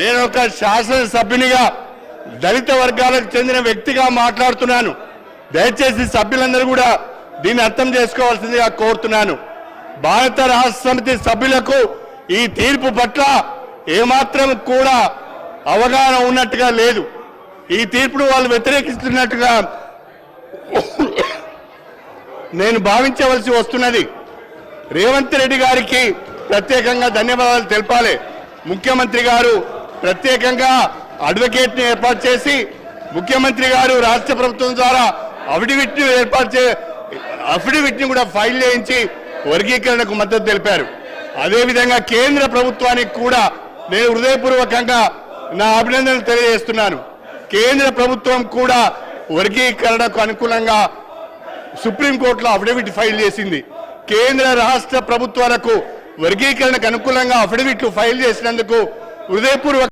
నేను ఒక శాసనసభ్యునిగా దళిత వర్గాలకు చెందిన వ్యక్తిగా మాట్లాడుతున్నాను. దయచేసి సభ్యులందరూ కూడా దీన్ని అర్థం చేసుకోవాల్సిందిగా కోరుతున్నాను. భారత రాష్ట్ర సమితి సభ్యులకు ఈ తీర్పు పట్ల ఏమాత్రం కూడా అవగాహన ఉన్నట్టుగా లేదు. ఈ తీర్పును వాళ్ళు వ్యతిరేకిస్తున్నట్టుగా నేను భావించవలసి వస్తున్నది. రేవంత్ రెడ్డి గారికి ప్రత్యేకంగా ధన్యవాదాలు తెలపాలి. ముఖ్యమంత్రి గారు ప్రత్యేకంగా అడ్వకేట్ని ఏర్పాటు చేసి ముఖ్యమంత్రి గారు రాష్ట్ర ప్రభుత్వం ద్వారా అఫిడవిట్ ఏర్పాటు చే అఫిడవిట్ని కూడా ఫైల్ చేయించి వర్గీకరణకు మద్దతు తెలిపారు. అదేవిధంగా కేంద్ర ప్రభుత్వానికి కూడా నేను హృదయపూర్వకంగా నా అభినందనలు తెలియజేస్తున్నాను. కేంద్ర ప్రభుత్వం కూడా వర్గీకరణకు అనుకూలంగా సుప్రీంకోర్టులో అఫిడవిట్ ఫైల్ చేసింది. కేంద్ర రాష్ట్ర ప్రభుత్వాలకు వర్గీకరణకు అనుకూలంగా అఫిడవిట్లు ఫైల్ చేసినందుకు హృదయపూర్వక